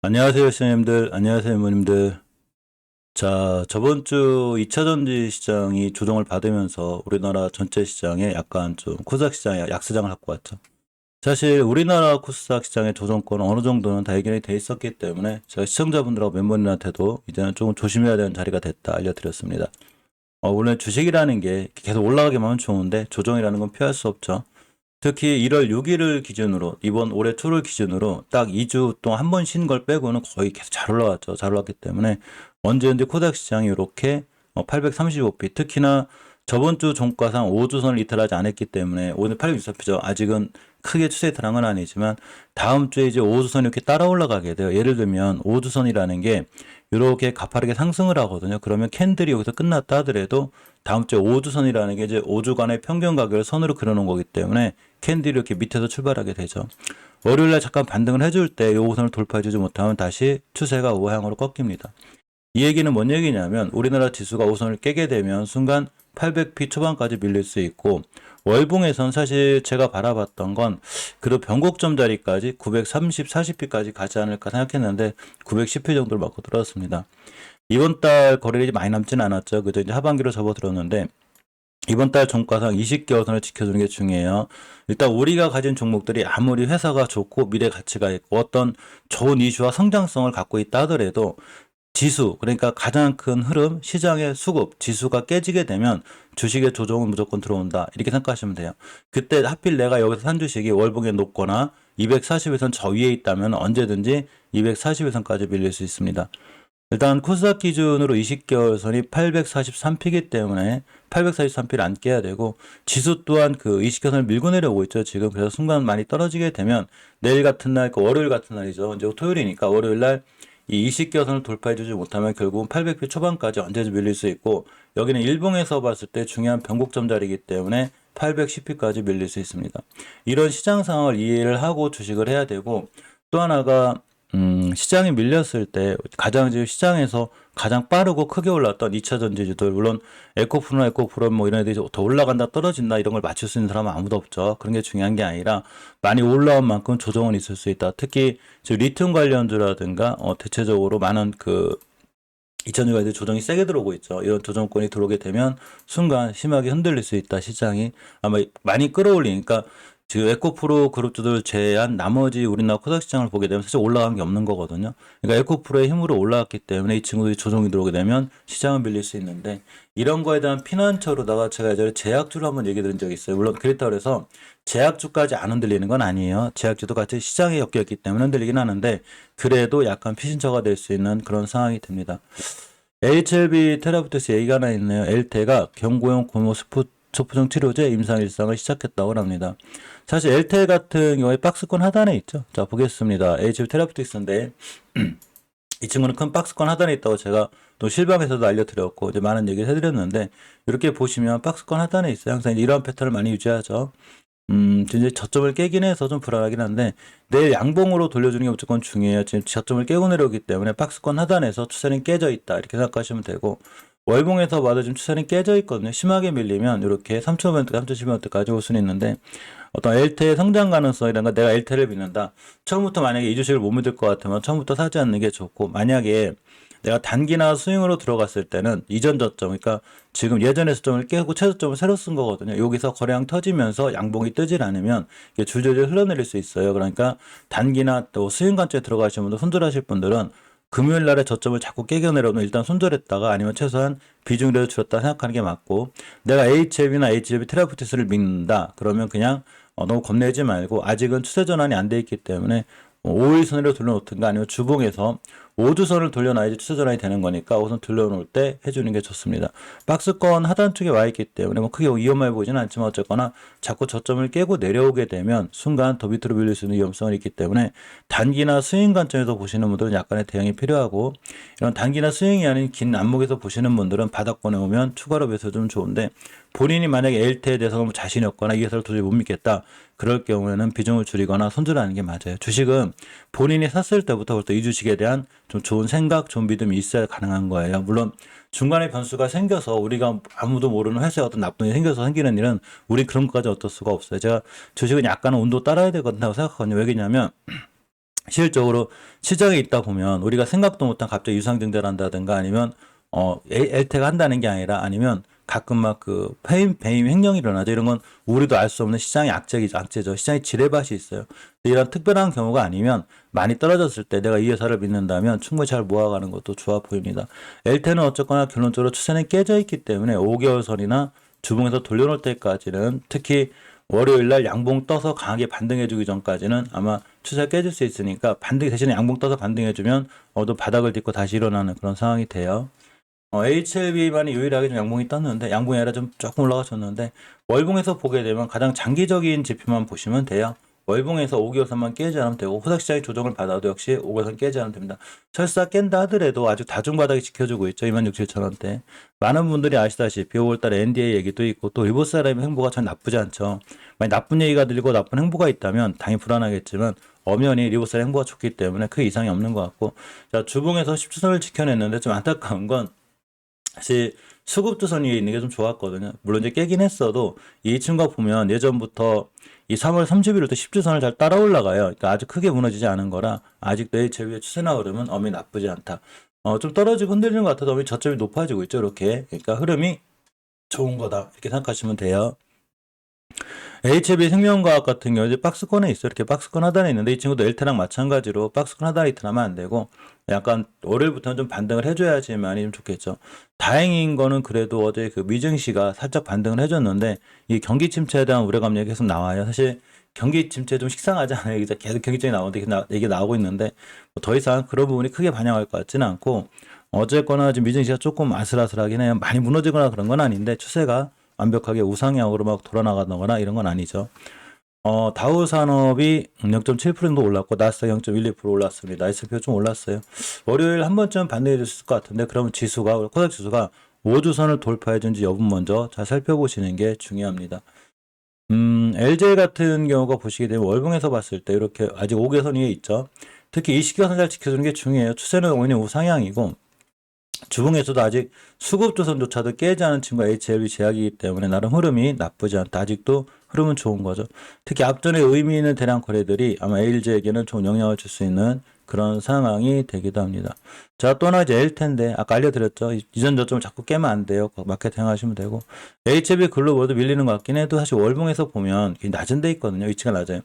안녕하세요, 시청자님들. 안녕하세요, 이모님들. 자, 저번 주 2차 전지 시장이 조정을 받으면서 우리나라 전체 시장에 약간 좀 코스닥 시장에 약세장을 갖고 왔죠. 사실 우리나라 코스닥 시장의 조정권은 어느 정도는 다 해결이 돼 있었기 때문에 제가 시청자분들하고 멤버님한테도 이제는 조금 조심해야 되는 자리가 됐다 알려드렸습니다. 어, 원래 주식이라는 게 계속 올라가기만 하면 좋은데 조정이라는 건 피할 수 없죠. 특히 1월 6일을 기준으로 이번 올해 초를 기준으로 딱 2주 동안 한 번 쉰 걸 빼고는 거의 계속 잘 올라왔죠. 잘 올랐기 때문에 언제든지 코닥 시장이 이렇게 835피 특히나 저번 주 종가상 5주선을 이탈하지 않았기 때문에 오늘 864피죠. 아직은 크게 추세 이탈한 건 아니지만 다음 주에 이제 5주선이 이렇게 따라 올라가게 돼요. 예를 들면 5주선이라는 게 이렇게 가파르게 상승을 하거든요. 그러면 캔들이 여기서 끝났다 하더라도 다음 주에 5주선이라는 게 이제 5주간의 평균 가격을 선으로 그려놓은 거기 때문에 캔들이 이렇게 밑에서 출발하게 되죠. 월요일 날 잠깐 반등을 해줄 때이 5선을 돌파해주지 못하면 다시 추세가 우하향으로 꺾입니다. 이 얘기는 뭔 얘기냐면 우리나라 지수가 5선을 깨게 되면 순간 800p 초반까지 밀릴 수 있고 월봉에선 사실 제가 바라봤던 건 그래도 변곡점 자리까지 930, 40p까지 가지 않을까 생각했는데 910p 정도를 맞고 들어왔습니다. 이번 달 거래일이 많이 남진 않았죠. 그저 이제 하반기로 접어들었는데 이번 달 종가상 20개월선을 지켜주는 게 중요해요. 일단 우리가 가진 종목들이 아무리 회사가 좋고 미래 가치가 있고 어떤 좋은 이슈와 성장성을 갖고 있다 하더라도 지수, 그러니까 가장 큰 흐름, 시장의 수급, 지수가 깨지게 되면 주식의 조정은 무조건 들어온다. 이렇게 생각하시면 돼요. 그때 하필 내가 여기서 산 주식이 월봉에 높거나 240에선 저 위에 있다면 언제든지 240에선까지 밀릴 수 있습니다. 일단 코스닥 기준으로 20개월 선이 843피기 때문에 843피를 안 깨야 되고 지수 또한 그 20개월 선을 밀고 내려오고 있죠. 지금 그래서 순간 많이 떨어지게 되면 내일 같은 날, 그 월요일 같은 날이죠. 이제 토요일이니까 월요일 날 이 20개선을 돌파해주지 못하면 결국은 800피 초반까지 언제든 밀릴 수 있고 여기는 일봉에서 봤을 때 중요한 변곡점 자리이기 때문에 810피까지 밀릴 수 있습니다. 이런 시장 상황을 이해를 하고 주식을 해야 되고 또 하나가 음, 시장이 밀렸을 때 가장 지금 시장에서 가장 빠르고 크게 올랐던 2차 전지주들 물론 에코프로나 에코프로 뭐 이런 애들이 더 올라간다 떨어진다 이런 걸 맞출 수 있는 사람은 아무도 없죠. 그런 게 중요한 게 아니라 많이 올라온 만큼 조정은 있을 수 있다. 특히 지금 리튬 관련주라든가 어, 대체적으로 많은 그 2000주가 조정이 세게 들어오고 있죠. 이런 조정권이 들어오게 되면 순간 심하게 흔들릴 수 있다. 시장이 아마 많이 끌어올리니까 지금 에코프로 그룹주들 제외한 나머지 우리나라 코닥 시장을 보게 되면 사실 올라간 게 없는 거거든요. 그러니까 에코프로의 힘으로 올라왔기 때문에 이 친구들이 조정이 들어오게 되면 시장은 밀릴 수 있는데 이런 거에 대한 피난처로다가 제가 예전에 제약주를 한번 얘기 드린 적이 있어요. 물론 그랬다 그래서 제약주까지 안 흔들리는 건 아니에요. 제약주도 같이 시장에 엮여 있기 때문에 흔들리긴 하는데 그래도 약간 피신처가 될 수 있는 그런 상황이 됩니다. HLB 테라부터스 얘기가 하나 있네요. 엘테가 경고용 고모 스포 소프종 치료제 임상 일상을 시작했다고 합니다. 사실 엘테 같은 경우에 박스권 하단에 있죠. 자 보겠습니다. HB 테라피틱스인데 이 친구는 큰 박스권 하단에 있다고 제가 또 실방에서도 알려드렸고 이제 많은 얘기를 해드렸는데 이렇게 보시면 박스권 하단에 있어요. 항상 이런 패턴을 많이 유지하죠. 음, 이제 저점을 깨긴 해서 좀 불안하긴 한데, 내일 양봉으로 돌려주는 게 무조건 중요해요. 지금 저점을 깨고 내려오기 때문에 박스권 하단에서 추세는 깨져 있다. 이렇게 생각하시면 되고, 월봉에서 봐도 지금 추세는 깨져 있거든요. 심하게 밀리면 이렇게 3,500원대, 3,700원대까지 올 수는 있는데 어떤 엘테의 성장 가능성이라는 내가 엘테를 믿는다. 처음부터 만약에 이 주식을 못 믿을 것 같으면 처음부터 사지 않는 게 좋고 만약에 내가 단기나 스윙으로 들어갔을 때는 이전 저점, 그러니까 지금 예전의 저점을 깨고 최저점을 새로 쓴 거거든요. 여기서 거래량 터지면서 양봉이 뜨질 않으면 이게 줄줄줄 흘러내릴 수 있어요. 그러니까 단기나 또 스윙 관점에 들어가시는 분들, 손절하실 분들은 금요일 날에 저점을 자꾸 깨겨 내려오면 일단 손절했다가 아니면 최소한 비중이라도 줄였다 생각하는 게 맞고 내가 HLB나 HLB 테라프티스를 믿는다. 그러면 그냥 어, 너무 겁내지 말고 아직은 추세 전환이 안 돼 있기 때문에 5일 선으로 돌려놓든가 아니면 주봉에서 5주선을 돌려놔야지 추세 전환이 되는 거니까 우선 돌려놓을 때 해주는 게 좋습니다. 박스권 하단 쪽에 와 있기 때문에 뭐 크게 위험해 보이지는 않지만 어쨌거나 자꾸 저점을 깨고 내려오게 되면 순간 더 밑으로 밀릴 수 있는 위험성이 있기 때문에 단기나 스윙 관점에서 보시는 분들은 약간의 대응이 필요하고 이런 단기나 스윙이 아닌 긴 안목에서 보시는 분들은 바닥권에 오면 추가로 매수 좀 좋은데 본인이 만약에 엘테에 대해서 너무 자신이 없거나 이 회사를 도저히 못 믿겠다. 그럴 경우에는 비중을 줄이거나 손절하는 게 맞아요. 주식은 본인이 샀을 때부터 벌써 이 주식에 대한 좀 좋은 생각, 좋은 믿음이 있어야 가능한 거예요. 물론 중간에 변수가 생겨서 우리가 아무도 모르는 회사에 어떤 나쁜 일이 생겨서 생기는 일은 우리 그런 것까지 어떨 수가 없어요. 제가 주식은 약간은 온도 따라야 되거든요 생각하거든요. 왜냐면 실질적으로 시장에 있다 보면 우리가 생각도 못한 갑자기 유상증자를 한다든가 아니면 어 엘테가 한다는 게 아니라 아니면 가끔 막 그 배임 배임 횡령이 일어나죠. 이런 건 우리도 알 수 없는 시장의 악재기 악재죠. 시장의 지뢰밭이 있어요. 이런 특별한 경우가 아니면 많이 떨어졌을 때 내가 이 회사를 믿는다면 충분히 잘 모아가는 것도 좋아 보입니다. 엘테는 어쨌거나 결론적으로 추세는 깨져 있기 때문에 5개월 선이나 주봉에서 돌려놓을 때까지는 특히 월요일 날 양봉 떠서 강하게 반등해주기 전까지는 아마 추세가 깨질 수 있으니까 반등 대신에 양봉 떠서 반등해주면 어도 바닥을 딛고 다시 일어나는 그런 상황이 돼요. 어, HLB만이 유일하게 좀 양봉이 떴는데 양봉이 아니라 좀 조금 올라가셨는데 월봉에서 보게 되면 가장 장기적인 지표만 보시면 돼요. 월봉에서 5개월선만 깨지 않으면 되고 후삭시장이 조정을 받아도 역시 5개월선 깨지 않으면 됩니다. 설사 깬다 하더라도 아직 다중 바닥이 지켜주고 있죠. 26,700원대. 많은 분들이 아시다시피 5월달에 NDA 얘기도 있고 또 일본 사람의 행보가 전 나쁘지 않죠. 만약 나쁜 얘기가 들리고 나쁜 행보가 있다면 당연히 불안하겠지만 엄연히 리보스의 행보가 좋기 때문에 크 이상이 없는 것 같고 자 주봉에서 10주선을 지켜냈는데 좀 안타까운 건 사실 수급주선 위에 있는 게 좀 좋았거든요. 물론 이제 깨긴 했어도 이 친구가 보면 예전부터 이 3월 30일부터 10주선을 잘 따라 올라가요. 그러니까 아주 크게 무너지지 않은 거라 아직도 HLB의 추세나 흐름은 엄히 나쁘지 않다. 어, 좀 떨어지고 흔들리는 것 같아도 엄히 저점이 높아지고 있죠. 이렇게. 그러니까 흐름이 좋은 거다. 이렇게 생각하시면 돼요. HB 생명과학 같은 경우 이제 박스권에 있어 이렇게 박스권 하단에 있는데 이 친구도 엘테랑 마찬가지로 박스권 하단에 있으면 안 되고 약간 월요일부터는 좀 반등을 해줘야지만이 좀 좋겠죠. 다행인 거는 그래도 어제 그 미정 씨가 살짝 반등을 해줬는데 이 경기 침체에 대한 우려감이 계속 나와요. 사실 경기 침체 좀 식상하지 않아요. 계속 경기적이 나오는데 계속 나- 얘기 나오고 있는데 뭐더 이상 그런 부분이 크게 반영할 것 같지는 않고 어쨌거나 지금 미정 씨가 조금 아슬아슬하긴 해요. 많이 무너지거나 그런 건 아닌데 추세가 완벽하게 우상향으로 막 돌아나가거나 이런 건 아니죠. 어, 다우 산업이 0.7% 정도 올랐고 나스닥 0.12% 올랐습니다. S&P 좀 올랐어요. 월요일 한 번쯤 반등해 줬을 것 같은데 그러면 지수가 코닥 지수가 5주선을 돌파해 준지 여부 먼저 잘 살펴보시는 게 중요합니다. 음, LJ 같은 경우가 보시게 되면 월봉에서 봤을 때 이렇게 아직 5개선 위에 있죠. 특히 이 시기가 잘 지켜주는 게 중요해요. 추세는 오히려 우상향이고 주봉에서도 아직 수급조선조차도 깨지 않은 친구가 HLB 제약이기 때문에 나름 흐름이 나쁘지 않다. 아직도 흐름은 좋은 거죠. 특히 앞전에 의미 있는 대량 거래들이 아마 LG에게는 좋은 영향을 줄 수 있는 그런 상황이 되기도 합니다. 자, 또 하나 이제 L텐데, 아까 알려드렸죠. 이- 이전 저점을 자꾸 깨면 안 돼요. 그 마켓 행하시면 되고. HB 글로벌도 밀리는 것 같긴 해도 사실 월봉에서 보면 낮은 데 있거든요. 위치가 낮아요.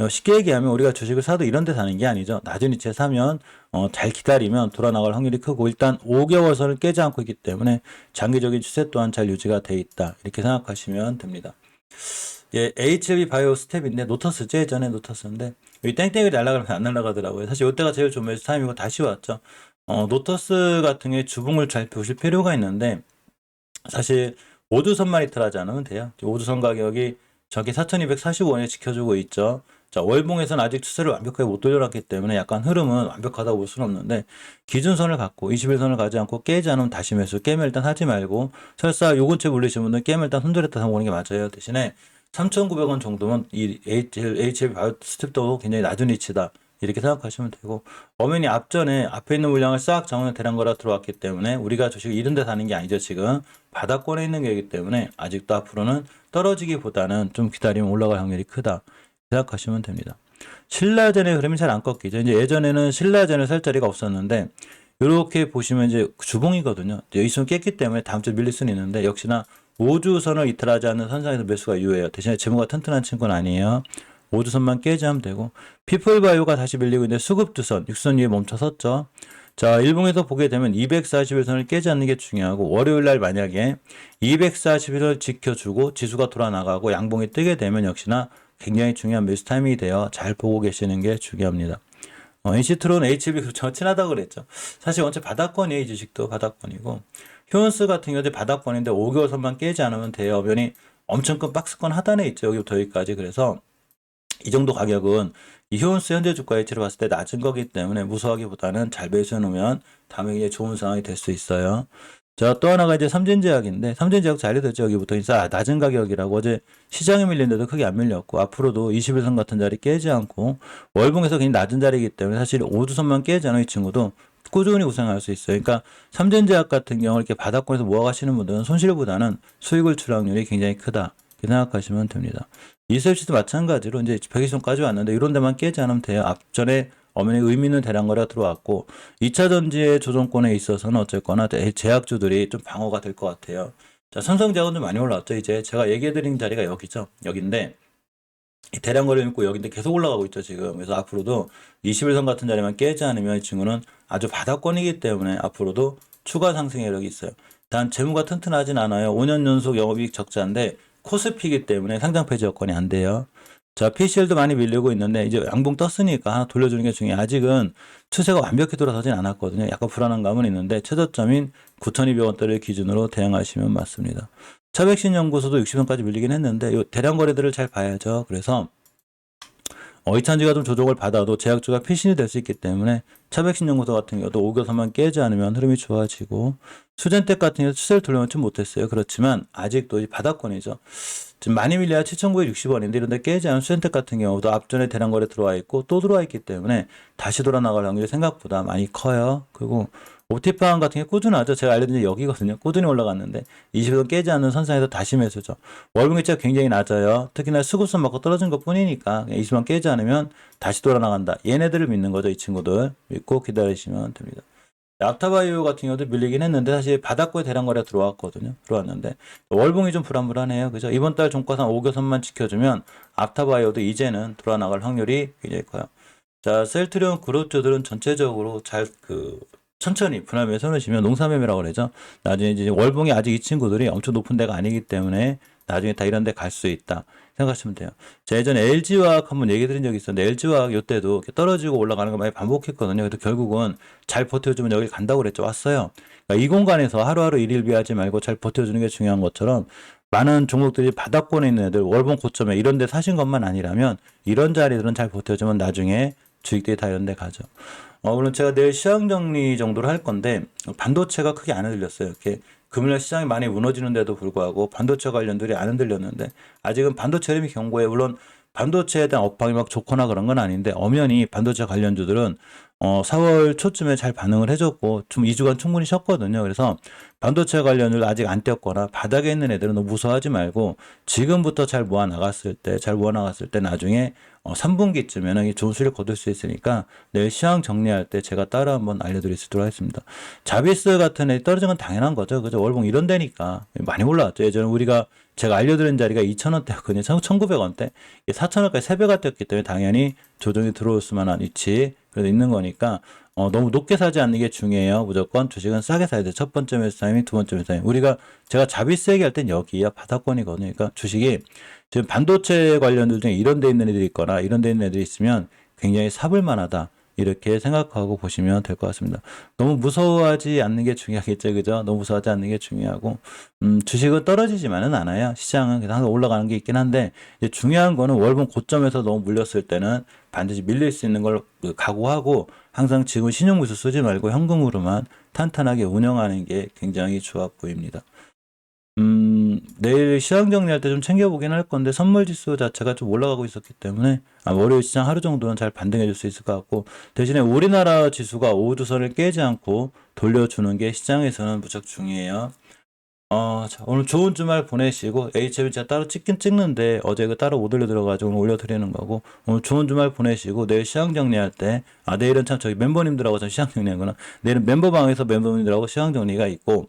어, 쉽게 얘기하면 우리가 주식을 사도 이런 데 사는 게 아니죠. 낮은 위치에 사면, 어, 잘 기다리면 돌아나갈 확률이 크고, 일단 5개월 선을 깨지 않고 있기 때문에 장기적인 추세 또한 잘 유지가 돼 있다. 이렇게 생각하시면 됩니다. 예, HB 바이오 스텝인데 노터스죠 예전에 노터스인데 여기 땡땡이 날아가면 안 날아가더라고요. 사실 이때가 제일 좋은 매수 타임이고 다시 왔죠. 어, 노터스 같은 경우에 주봉을 잘 보실 필요가 있는데 사실 5주선만 이틀하지 않으면 돼요. 5주선 가격이 저기 4,245원에 지켜주고 있죠. 자, 월봉에서는 아직 추세를 완벽하게 못 돌려놨기 때문에 약간 흐름은 완벽하다고 볼 수는 없는데 기준선을 갖고 21선을 가지 않고 깨지 않으면 다시 매수 깨면 일단 하지 말고 설사 요근처 물리신 분들 깨면 일단 손절했다 사고 오는 게 맞아요. 대신에 3,900원 정도면 이 바이오 스텝도 굉장히 낮은 위치다. 이렇게 생각하시면 되고 어머니 앞전에 앞에 있는 물량을 싹 정원에 대란 거라 들어왔기 때문에 우리가 주식을 이런 데 사는 게 아니죠 지금. 바닥권에 있는 거기 때문에 아직도 앞으로는 떨어지기보다는 좀 기다리면 올라갈 확률이 크다. 생각하시면 됩니다. 신라젠의 흐름이 잘 안 꺾이죠. 이제 예전에는 신라젠을 살 자리가 없었는데 이렇게 보시면 이제 주봉이거든요. 여기 있으면 깼기 때문에 다음 주에 밀릴 수는 있는데 역시나 5주선을 이틀하지 않는 선상에서 매수가 유효해요 대신에 재무가 튼튼한 친구는 아니에요 5주선만 깨지 하면 되고 피플바이오가 다시 밀리고 있는데 수급주선 6선 위에 멈춰 섰죠. 자, 일봉에서 보게 되면 241선을 깨지 않는 게 중요하고 월요일 날 만약에 241을 지켜주고 지수가 돌아나가고 양봉이 뜨게 되면 역시나 굉장히 중요한 매수 타이밍이 되어 잘 보고 계시는 게 중요합니다. 어, NC트론 HB 저 친하다고 그랬죠. 사실 원체 바닥권이에요. 이 주식도 바닥권이고 휴원스 같은 경우도 바닥권인데 5개월 선만 깨지 않으면. 면이 엄청 큰 박스권 하단에 있죠. 여기부터 여기까지. 그래서 이 정도 가격은 이 휴원스 현재 주가 위치를 봤을 때 낮은 거기 때문에 무서워하기보다는 잘 매수해 놓으면 다음에 이제 좋은 상황이 될 수 있어요. 자, 또 하나가 이제 삼진제약인데, 삼진제약 잘 알려드렸죠. 여기부터 인싸 낮은 가격이라고 어제 시장에 밀린데도 크게 안 밀렸고, 앞으로도 21선 같은 자리 깨지 않고, 월봉에서 굉장히 낮은 자리이기 때문에 사실 5주선만 깨지 않은 이 친구도 꾸준히 우상할 수 있어요. 그러니까 삼진제약 같은 경우 이렇게 바닥권에서 모아가시는 분들은 손실보다는 수익을 출 확률이 굉장히 크다. 이렇게 생각하시면 됩니다. 이설치도 마찬가지로 이제 120선까지 왔는데 이런 데만 깨지 않으면 돼요. 앞전에 어머니 의미 있는 대량 거래가 들어왔고 2차 전지의 조정권에 있어서는 어쨌거나 대- 제약주들이 좀 방어가 될 것 같아요. 자, 좀 많이 올라왔죠. 이제 제가 얘기해드린 자리가 여기죠. 여기인데 이 대량 거래 있고 여기인데 계속 올라가고 있죠 지금. 그래서 앞으로도 21선 같은 자리만 깨지 않으면 이 친구는 아주 바닥권이기 때문에 앞으로도 추가 상승의 여력이 있어요. 단 재무가 튼튼하진 않아요. 5년 연속 영업이익 적자인데 코스피이기 때문에 상장 폐지 여건이 안 돼요. 자, PCL도 많이 밀리고 있는데 이제 양봉 떴으니까 하나 돌려주는 게 중요해. 아직은 추세가 완벽히 돌아서진 않았거든요. 약간 불안한 감은 있는데 최저점인 9,200원대를 기준으로 대응하시면 맞습니다. 차백신 연구소도 60원까지 밀리긴 했는데 이 대량 거래들을 잘 봐야죠. 그래서 어, 이찬지가 좀 조정을 받아도 제약주가 피신이 될 수 있기 때문에 차백신 연구소 같은 경우도 오겨서만 깨지 않으면 흐름이 좋아지고 수젠텍 같은 경우 추세를 돌려놓지 못했어요. 그렇지만 아직도 이 바닥권이죠. 지금 많이 밀려야 7,960원인데 이런데 깨지 않은 수젠텍 같은 경우도 앞전에 대량 거래 들어와 있고 또 들어와 있기 때문에 다시 돌아 나갈 확률이 생각보다 많이 커요. 그리고 옵티파운 같은 게 꾸준하죠. 제가 알려드린 게 여기거든요. 꾸준히 올라갔는데 20원 깨지 않는 선상에서 다시 매수죠. 월봉 기차가 굉장히 낮아요. 특히나 수급선 맞고 떨어진 것 뿐이니까 20원 깨지 않으면 다시 돌아 나간다. 얘네들을 믿는 거죠. 이 친구들. 믿고 기다리시면 됩니다. 앞타바이오 같은 경우도 밀리긴 했는데 사실 바닥고에 대량 거래 들어왔거든요. 들어왔는데 월봉이 좀 불안불안해요. 그죠? 이번 달 종가상 5교선만 지켜주면 앞타바이오도 이제는 돌아 나갈 확률이 굉장히 커요. 자, 셀트리온 그룹주들은 전체적으로 잘 그 천천히 분할매 서놓으시면 농사매매라고 그러죠. 나중에 이제 월봉이 아직 이 친구들이 엄청 높은 데가 아니기 때문에 나중에 다 이런 데 갈 수 있다 생각하시면 돼요. 제가 예전에 LG화학 한번 얘기 드린 적이 있었는데 LG화학 요때도 떨어지고 올라가는 거 많이 반복했거든요. 그래도 결국은 잘 버텨주면 여기 간다고 그랬죠. 왔어요. 그러니까 이 공간에서 하루하루 일일비하지 말고 잘 버텨주는 게 중요한 것처럼 많은 종목들이 바닥권에 있는 애들 월봉 고점에 이런 데 사신 것만 아니라면 이런 자리들은 잘 버텨주면 나중에 주식들이 다 이런 데 가죠. 어, 물론 제가 내일 시황 정리 정도를 할 건데 반도체가 크게 안 흔들렸어요. 이렇게 금요일 시장이 많이 무너지는데도 불구하고 반도체 관련들이 안 흔들렸는데 아직은 반도체 흐름이 견고해. 물론 반도체에 대한 업황이 막 좋거나 그런 건 아닌데 엄연히 반도체 관련주들은 어 4월 초쯤에 잘 반응을 해줬고 좀 2주간 충분히 쉬었거든요. 그래서 반도체 관련을 아직 안 떼었거나 바닥에 있는 애들은 너무 무서워하지 말고 지금부터 잘 모아 나갔을 때 잘 모아 나갔을 때 나중에 어 3분기쯤에는 좋은 수익을 거둘 수 있으니까 내일 시황 정리할 때 제가 따로 한번 알려드릴 수 있도록 하겠습니다. 자비스 같은 애 떨어진 건 당연한 거죠. 그죠? 월봉 이런 데니까 많이 올라왔죠. 예전에 우리가 제가 알려드린 자리가 2,000원대였거든요. 1,900원대. 4,000원까지 3배가 뛰었기 때문에 당연히 조정이 들어올 수만한 위치 그래도 있는 거니까 어, 너무 높게 사지 않는 게 중요해요. 무조건 주식은 싸게 사야 돼. 첫 번째 매수 타임이 두 번째 매수 타임. 우리가 제가 자비스 얘기할 땐 여기야 바닥권이거든요. 그러니까 주식이 지금 반도체 관련들 중에 이런 데 있는 애들이 있거나 이런 데 있는 애들이 있으면 굉장히 사볼 만하다. 이렇게 생각하고 보시면 될 것 같습니다. 너무 무서워하지 않는 게 중요하겠죠. 그죠? 너무 무서워하지 않는 게 중요하고, 음, 주식은 떨어지지만은 않아요. 시장은 항상 올라가는 게 있긴 한데, 중요한 거는 월봉 고점에서 너무 물렸을 때는 반드시 밀릴 수 있는 걸 각오하고, 항상 지금 신용구수 쓰지 말고 현금으로만 탄탄하게 운영하는 게 굉장히 좋아 보입니다. 음, 내일 시장 정리할 때 좀 챙겨보긴 할 건데 선물 지수 자체가 좀 올라가고 있었기 때문에 아, 월요일 시장 하루 정도는 잘 반등해 줄 수 있을 것 같고 대신에 우리나라 지수가 오두선을 깨지 않고 돌려주는 게 시장에서는 무척 중요해요. 어, 자, 오늘 좋은 주말 보내시고 HM 제가 따로 찍긴 찍는데 어제 그 따로 못 올려 들어가지고 오늘 올려드리는 거고 오늘 좋은 주말 보내시고 내일 시황 정리할 때 아 내일은 참 저기 멤버님들하고 좀 시황 정리하거나. 내일은 멤버방에서 멤버님들하고 시황 정리가 있고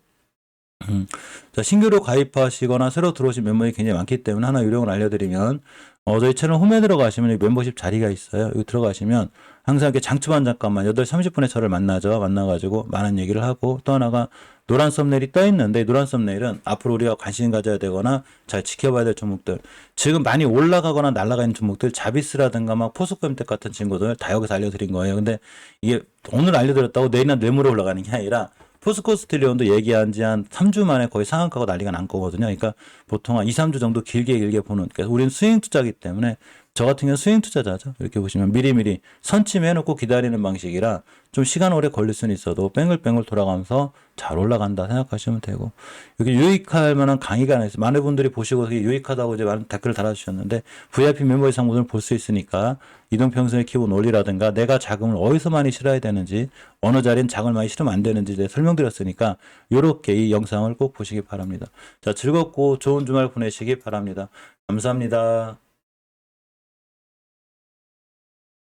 음, 자, 신규로 가입하시거나 새로 들어오신 멤버들이 굉장히 많기 때문에 하나 요령을 알려드리면, 어, 저희 채널 홈에 들어가시면 멤버십 자리가 있어요. 여기 들어가시면 항상 이렇게 장초반 잠깐만 8시 30분에 저를 만나죠. 만나가지고 많은 얘기를 하고 또 하나가 노란 썸네일이 떠 있는데 이 노란 썸네일은 앞으로 우리가 관심 가져야 되거나 잘 지켜봐야 될 종목들 지금 많이 올라가거나 날아가 있는 종목들 자비스라든가 막 포스코임텍 같은 친구들 다 여기서 알려드린 거예요. 근데 이게 오늘 알려드렸다고 내일이나 뇌물로 올라가는 게 아니라 포스코 스틸리온도 얘기한 지 한 3주 만에 거의 상한가고 난리가 난 거거든요. 그러니까 보통 한 2, 3주 정도 길게 길게 보는. 그래서 우리는 스윙 투자기 때문에 저 같은 경우는 스윙 투자자죠. 이렇게 보시면 미리미리 선침해놓고 기다리는 방식이라 좀 시간 오래 걸릴 수는 있어도 뺑글뺑글 돌아가면서 잘 올라간다 생각하시면 되고 여기 유익할 만한 강의가 하나 있어요. 많은 분들이 보시고 유익하다고 이제 많은 댓글을 달아주셨는데 VIP 멤버 이상 오늘 볼수 있으니까 이동평선의 기본 원리라든가 내가 자금을 어디서 많이 실어야 되는지 어느 자리는 자금을 많이 실으면 안 되는지 설명드렸으니까 요렇게 이 영상을 꼭 보시기 바랍니다. 자 즐겁고 좋은 주말 보내시기 바랍니다. 감사합니다.